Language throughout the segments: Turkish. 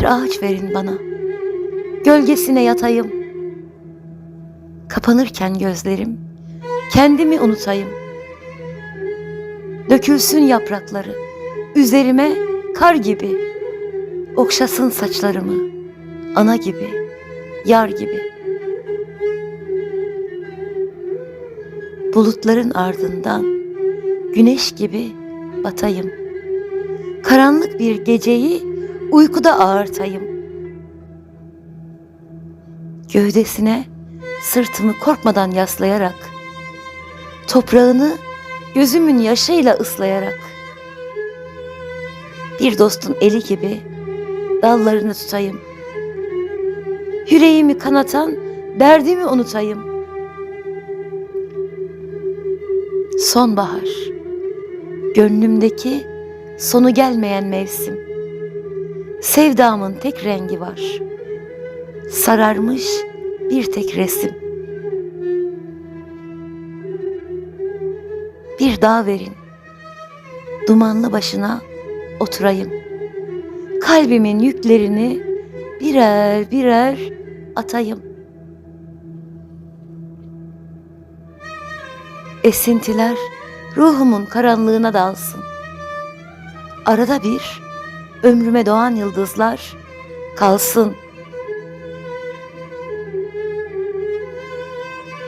Bir ağaç verin bana. Gölgesine yatayım. Kapanırken gözlerim, kendimi unutayım. Dökülsün yaprakları, üzerime kar gibi. Okşasın saçlarımı, ana gibi, yar gibi. Bulutların ardından güneş gibi batayım. Karanlık bir geceyi uykuda ağartayım. Gövdesine sırtımı korkmadan yaslayarak, toprağını gözümün yaşıyla ıslayarak, bir dostun eli gibi dallarını tutayım. Yüreğimi kanatan derdimi unutayım. Sonbahar, gönlümdeki sonu gelmeyen mevsim. Sevdamın tek rengi var. Sararmış bir tek resim. Bir dağ verin. Dumanlı başına oturayım. Kalbimin yüklerini birer birer atayım. Esintiler ruhumun karanlığına dalsın. Arada bir ömrüme doğan yıldızlar kalsın.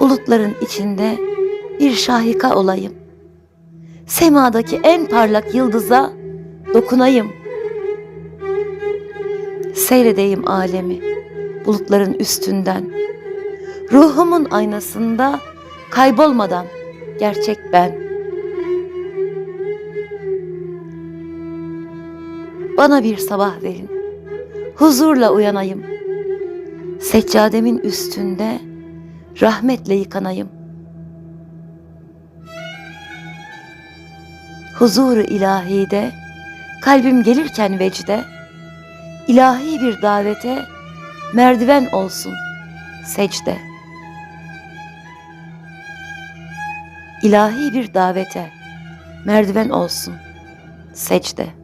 Bulutların içinde bir şahika olayım. Semadaki en parlak yıldıza dokunayım. Seyredeyim alemi bulutların üstünden. Ruhumun aynasında kaybolmadan gerçek ben. Bana bir sabah verin. Huzurla uyanayım. Seccademin üstünde rahmetle yıkanayım. Huzuru ilahide kalbim gelirken vecde ilahi bir davete merdiven olsun secde. İlahi bir davete merdiven olsun secde.